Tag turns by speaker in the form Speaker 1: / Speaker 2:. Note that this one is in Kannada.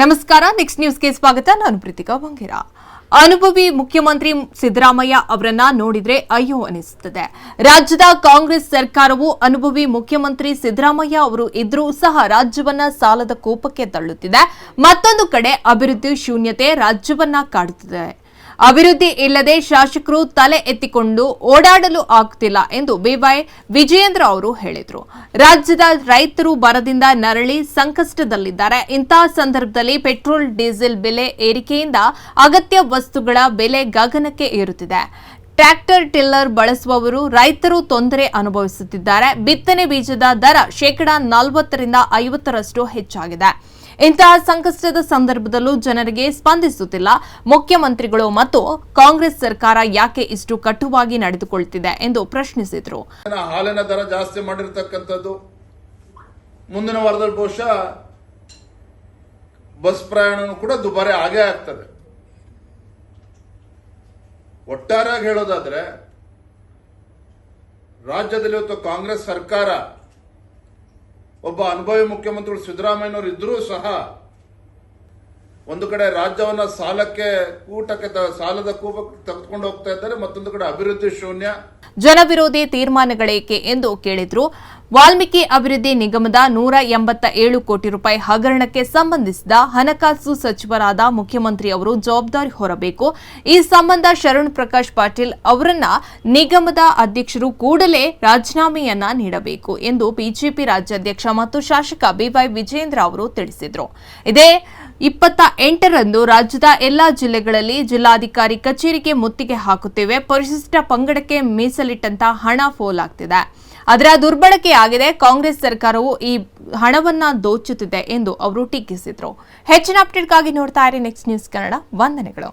Speaker 1: ನಮಸ್ಕಾರ ನೆಕ್ಸ್ಟ್ ನ್ಯೂಸ್ಗೆ ಸ್ವಾಗತ. ನಾನು ಪ್ರೀತಿಕಾ ಬಂಗೇರ. ಅನುಭವಿ ಮುಖ್ಯಮಂತ್ರಿ ಸಿದ್ದರಾಮಯ್ಯ ಅವರನ್ನ ನೋಡಿದ್ರೆ ಅಯ್ಯೋ ಅನಿಸುತ್ತದೆ ರಾಜ್ಯದ ಕಾಂಗ್ರೆಸ್ ಸರ್ಕಾರವು ಅನುಭವಿ ಮುಖ್ಯಮಂತ್ರಿ ಸಿದ್ದರಾಮಯ್ಯ ಅವರು ಇದ್ರೂ ಸಹ ರಾಜ್ಯವನ್ನ ಸಾಲದ ಕೋಪಕ್ಕೆ ತಳ್ಳುತ್ತಿದೆ. ಮತ್ತೊಂದು ಕಡೆ ಅಭಿವೃದ್ಧಿ ಶೂನ್ಯತೆ ರಾಜ್ಯವನ್ನ ಕಾಡುತ್ತಿದೆ ಅಭಿವೃದ್ಧಿ ಇಲ್ಲದೆ ಶಾಸಕರು ತಲೆ ಎತ್ತಿಕೊಂಡು ಓಡಾಡಲು ಆಗುತ್ತಿಲ್ಲ ಎಂದು ಬಿವೈ ವಿಜಯೇಂದ್ರ ಅವರು ಹೇಳಿದರು. ರಾಜ್ಯದ ರೈತರು ಬರದಿಂದ ನರಳಿ ಸಂಕಷ್ಟದಲ್ಲಿದ್ದಾರೆ. ಇಂತಹ ಸಂದರ್ಭದಲ್ಲಿ ಪೆಟ್ರೋಲ್, ಡೀಸೆಲ್ ಬೆಲೆ ಏರಿಕೆಯಿಂದ ಅಗತ್ಯ ವಸ್ತುಗಳ ಬೆಲೆ ಗಗನಕ್ಕೆ ಏರುತ್ತಿದೆ. ಟ್ರ್ಯಾಕ್ಟರ್, ಟಿಲ್ಲರ್ ಬಳಸುವವರು ರೈತರು ತೊಂದರೆ ಅನುಭವಿಸುತ್ತಿದ್ದಾರೆ. ಬಿತ್ತನೆ ಬೀಜದ ದರ ಶೇಕಡಾ ನಲವತ್ತರಿಂದ ಐವತ್ತರಷ್ಟು ಹೆಚ್ಚಾಗಿದೆ. ಇಂತಹ ಸಂಕಷ್ಟದ ಸಂದರ್ಭದಲ್ಲೂ ಜನರಿಗೆ ಸ್ಪಂದಿಸುತ್ತಿಲ್ಲ. ಮುಖ್ಯಮಂತ್ರಿಗಳು ಮತ್ತು ಕಾಂಗ್ರೆಸ್ ಸರ್ಕಾರ ಯಾಕೆ ಇಷ್ಟು ಕಟುವಾಗಿ ನಡೆದುಕೊಳ್ತಿದೆ ಎಂದು ಪ್ರಶ್ನಿಸಿದರು.
Speaker 2: ಹಾಲಿನ ದರ ಜಾಸ್ತಿ ಮಾಡಿರ್ತಕ್ಕಂಥದ್ದು. ಮುಂದಿನ ವಾರದಲ್ಲಿ ಬಹುಶಃ ಬಸ್ ಪ್ರಯಾಣ ಕೂಡ ದುಬಾರಿ ಆಗೇ ಆಗ್ತದೆ. ಒಟ್ಟಾರೆಯಾಗಿ ಹೇಳೋದಾದ್ರೆ ರಾಜ್ಯದಲ್ಲಿ ಇವತ್ತು ಕಾಂಗ್ರೆಸ್ ಸರ್ಕಾರ ಒಬ್ಬ ಅನುಭವಿ ಮುಖ್ಯಮಂತ್ರಿಗಳು ಸಿದ್ದರಾಮಯ್ಯನವರು ಇದ್ರೂ ಸಹ ಒಂದು ಕಡೆ ರಾಜ್ಯವನ್ನ ಸಾಲಕ್ಕೆ ಕೂಟಕ್ಕೆ ಸಾಲದ ಕೂಪಕ್ಕೆ ತೆಗೆದುಕೊಂಡು ಹೋಗ್ತಾ ಇದ್ದಾರೆ, ಮತ್ತೊಂದು ಕಡೆ ಅಭಿವೃದ್ಧಿ ಶೂನ್ಯ.
Speaker 1: ಜನವಿರೋಧಿ ತೀರ್ಮಾನಗಳೇಕೆ ಎಂದು ಕೇಳಿದ್ರು. ವಾಲ್ಮೀಕಿ ಅಭಿವೃದ್ಧಿ ನಿಗಮದ ನೂರ ಎಂಬತ್ತ ಏಳು ಕೋಟಿ ರೂಪಾಯಿ ಹಗರಣಕ್ಕೆ ಸಂಬಂಧಿಸಿದ ಹಣಕಾಸು ಸಚಿವರಾದ ಮುಖ್ಯಮಂತ್ರಿ ಅವರು ಜವಾಬ್ದಾರಿ ಹೊರಬೇಕು. ಈ ಸಂಬಂಧ ಶರಣ್ ಪ್ರಕಾಶ್ ಪಾಟೀಲ್ ಅವರನ್ನ ನಿಗಮದ ಅಧ್ಯಕ್ಷರು ಕೂಡಲೇ ರಾಜೀನಾಮೆಯನ್ನ ನೀಡಬೇಕು ಎಂದು ಬಿಜೆಪಿ ರಾಜ್ಯಾಧ್ಯಕ್ಷ ಮತ್ತು ಶಾಸಕ ಬಿವೈ ವಿಜೇಂದ್ರ ಅವರು ತಿಳಿಸಿದರು. ಇದೇ ಇಪ್ಪತ್ತ ಎಂಟರಂದು ರಾಜ್ಯದ ಎಲ್ಲಾ ಜಿಲ್ಲೆಗಳಲ್ಲಿ ಜಿಲ್ಲಾಧಿಕಾರಿ ಕಚೇರಿಗೆ ಮುತ್ತಿಗೆ ಹಾಕುತ್ತೇವೆ. ಪರಿಶಿಷ್ಟ ಪಂಗಡಕ್ಕೆ ಮೀಸಲಿಟ್ಟಂತ ಹಣ ಫೋಲಾಗ್ತಿದೆ. ಅದರ ದುರ್ಬಳಕೆ ಆಗಿದೆ. ಕಾಂಗ್ರೆಸ್ ಸರ್ಕಾರವು ಈ ಹಣವನ್ನ ದೋಚುತ್ತಿದೆ ಎಂದು ಅವರು ಟೀಕಿಸಿದರು. ಹೆಚ್ಚಿನ ಅಪ್ಡೇಟ್ಗಾಗಿ ನೋಡ್ತಾ ಇರಿ ನೆಕ್ಸ್ಟ್ ನ್ಯೂಸ್ ಕನ್ನಡ ವಂದನೆಗಳು.